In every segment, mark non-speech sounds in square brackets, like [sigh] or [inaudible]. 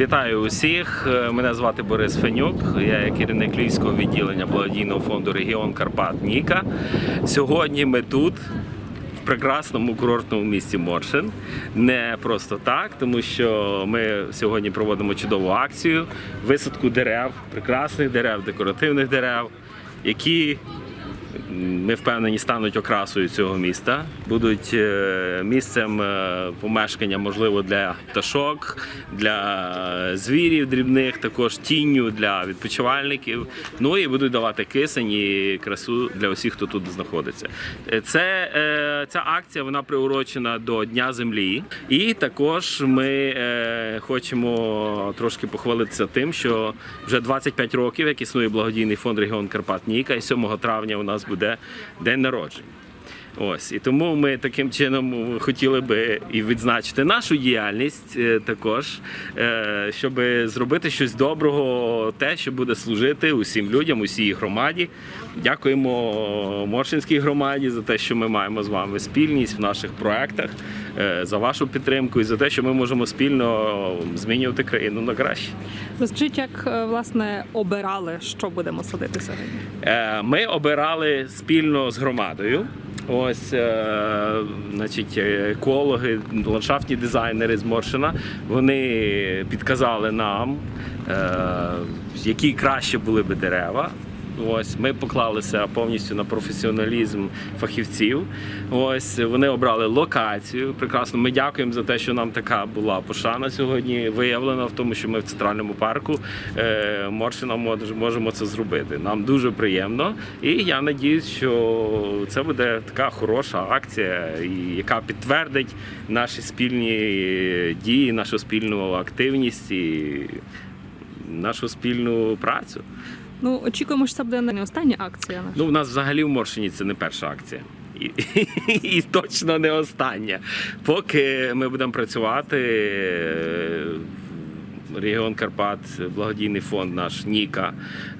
Вітаю усіх. Е, Мене звати Борис Фенюк. Я є керівник Львівського відділення благодійного фонду Регіон Карпат Ніка. Сьогодні ми тут. В прекрасному курортному місті Моршин. Не просто так, тому що ми сьогодні проводимо чудову акцію висадку дерев, прекрасних дерев, декоративних дерев, які ми впевнені стануть окрасою цього міста, будуть е, місцем е, помешкання, можливо, для пташок, для звірів дрібних, також тінню для відпочивальників. Ну і будуть давати кисень і красу для усіх, хто тут знаходиться. Е, Це ця акція вона приурочена до Дня землі, і також ми хочемо трошки похвалитися тим, що вже 25 років, як існує благодійний фонд регіон Карпат Ніка, і 7 травня у нас буде день народження. Ось і тому ми таким чином хотіли би і відзначити нашу діяльність е, також, е, щоб зробити щось доброго, те, що буде служити усім людям, усій громаді. Дякуємо Моршинській громаді за те, що ми маємо з вами спільність в наших проектах, за вашу підтримку і за те, що ми можемо спільно змінювати країну на краще. Розкажіть, як е, власне обирали, що будемо садити сьогодні? Е, Ми обирали спільно з громадою. Ось, е, значить, екологи, ландшафтні дизайнери з Моршина. Вони підказали нам, е, які краще були би дерева. Ось ми поклалися повністю на професіоналізм фахівців. Ось вони обрали локацію. Прекрасно. Ми дякуємо за те, що нам така була пошана сьогодні виявлена в тому, що ми в центральному парку е, Моршина можемо це зробити. Нам дуже приємно, і я надіюсь, що це буде така хороша акція, яка підтвердить наші спільні дії, нашу спільну активність і нашу спільну працю. Ну очікуємо, що це буде не остання акція. Ну, у нас взагалі в Моршині це не перша акція. І, [laughs] і точно не остання. Поки ми будемо працювати, регіон Карпат, благодійний фонд наш Ніка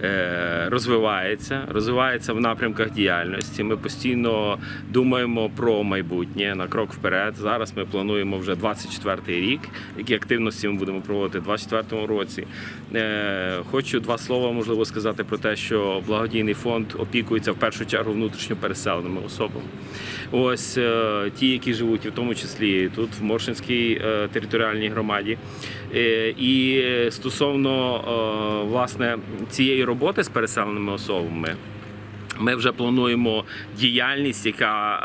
е, розвивається, розвивається в напрямках діяльності. Ми постійно думаємо про майбутнє на крок вперед. Зараз ми плануємо вже 24-й рік, які активності ми будемо проводити в 24-му році. Е, Хочу два слова можливо сказати про те, що благодійний фонд опікується в першу чергу внутрішньо переселеними особами. Ось е, ті, які живуть, в тому числі тут в Моршинській територіальній громаді. Е, І стосовно е, власне цієї роботи з переселеними особами. Ми вже плануємо діяльність, яка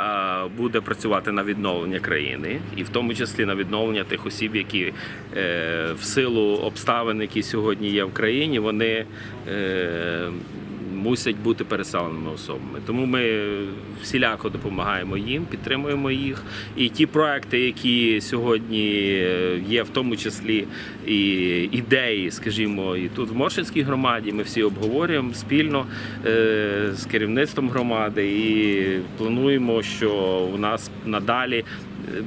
е, буде працювати на відновлення країни, і в тому числі на відновлення тих осіб, які е, в силу обставин, які сьогодні є в країні, вони е, мусять бути переселеними особами. Тому ми всіляко допомагаємо їм, підтримуємо їх. І ті проекти, які сьогодні е, є, в тому числі і ідеї, скажімо, і тут в Моршинській громаді, ми всі обговорюємо спільно е, з керівництвом громади і плануємо, що у нас надалі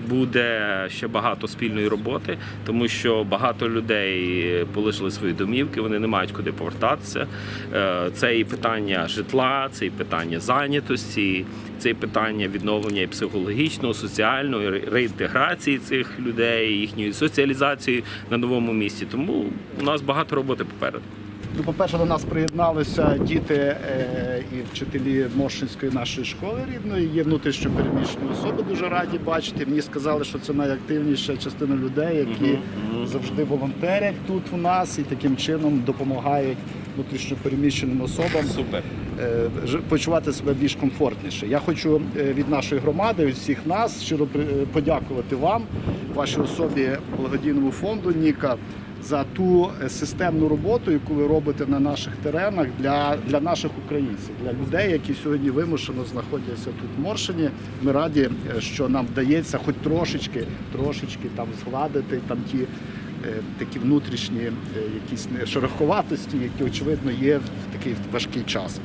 буде ще багато спільної роботи, тому що багато людей полишили свої домівки, вони не мають куди повертатися. Е, Це і питання житла, це і питання зайнятості, це і питання відновлення і психологічного, соціального реінтеграції цих людей, їхньої соціалізації на новому місці. Тому у нас багато роботи попереду. Ну, по-перше, до нас приєдналися діти е, і вчителі Моршинської нашої школи рідної. Є внутрішньо переміщені особи, дуже раді бачити. Мені сказали, що це найактивніша частина людей, які завжди волонтерять тут у нас і таким чином допомагають внутрішньо переміщеним особам Супер. е, почувати себе більш комфортніше. Я хочу е, від нашої громади, від всіх нас щиро е, подякувати вам, вашій особі благодійному фонду Ніка. За ту е, системну роботу, яку ви робите на наших теренах для, для наших українців, для людей, які сьогодні вимушено знаходяться тут в Моршині. Ми раді, е, що нам вдається хоч трошечки, трошечки там згладити там ті е, такі внутрішні якісь шероховатості, які очевидно є в такий важкий час.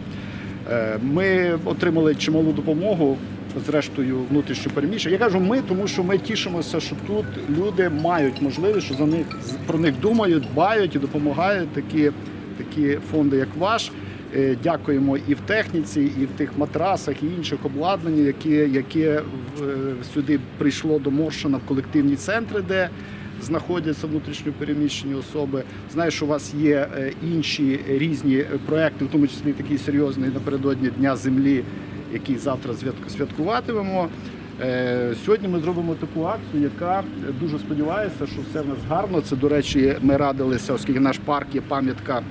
Ми отримали чималу допомогу. Зрештою, внутрішньо переміщення. Я кажу ми, тому що ми тішимося, що тут люди мають можливість, що за них про них думають, дбають і допомагають такі, такі фонди, як ваш. Е, Дякуємо і в техніці, і в тих матрасах, і інших обладнаннях, які, яке сюди прийшло до Моршина в колективні центри, де знаходяться внутрішньо переміщені особи. Знаю, що у вас є е, інші різні е, проекти, в тому числі такий серйозний напередодні Дня землі, який завтра святкуватимемо. Е, Сьогодні ми зробимо таку акцію, яка дуже сподівається, що все в нас гарно. Це, до речі, ми радилися, оскільки наш парк є пам'ятка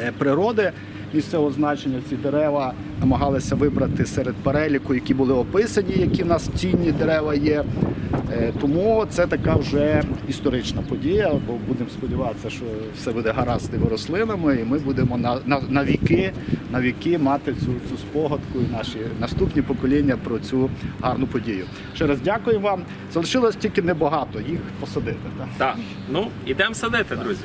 е, природи місцевого значення. Ці дерева намагалися вибрати серед переліку, які були описані, які в нас цінні дерева є. Е, Тому це така вже історична подія, бо будемо сподіватися, що все буде гаразд тими рослинами, і ми будемо на, на, на віки, на віки мати цю, цю спогадку і наші наступні покоління про цю гарну подію. Ще раз дякую вам. Залишилось тільки небагато їх посадити. Так? Так, ну ідемо садити, друзі.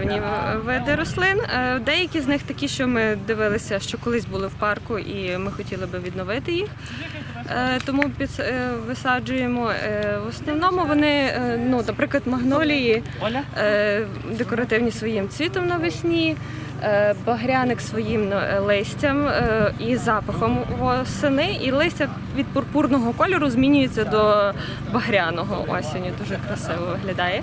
Декоративні види рослин. Е, Деякі з них такі, що ми дивилися, що колись були в парку, і ми хотіли би відновити їх. Е, Тому е, висаджуємо. В основному вони, ну, наприклад, магнолії декоративні своїм цвітом навесні. Багряник своїм листям і запахом восени, і листя від пурпурного кольору змінюється до багряного осінню. Дуже красиво виглядає.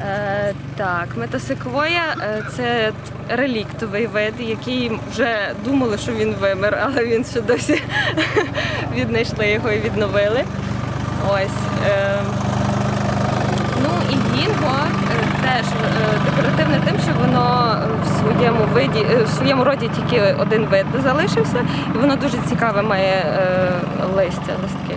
Е, так, метасиквоя е, це реліктовий вид, який вже думали, що він вимер, але він ще досі [laughs] віднайшли його і відновили. Ось. Е, ну і гінго е, теж е, декоративне тим, що воно в своєму виді, в своєму роді тільки один вид залишився, і воно дуже цікаве має листя, листки.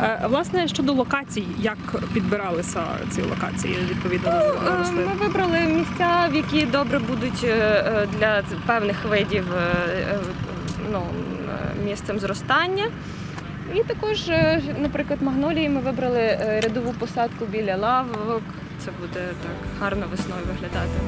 Е, Власне, щодо локацій, як підбиралися ці локації відповідно Ну, до е, рослин? Ми вибрали місця, в які добре будуть е, для певних видів ну, місцем зростання. І також, наприклад, магнолії ми вибрали рядову посадку біля лавок. Це буде так гарно весною виглядати.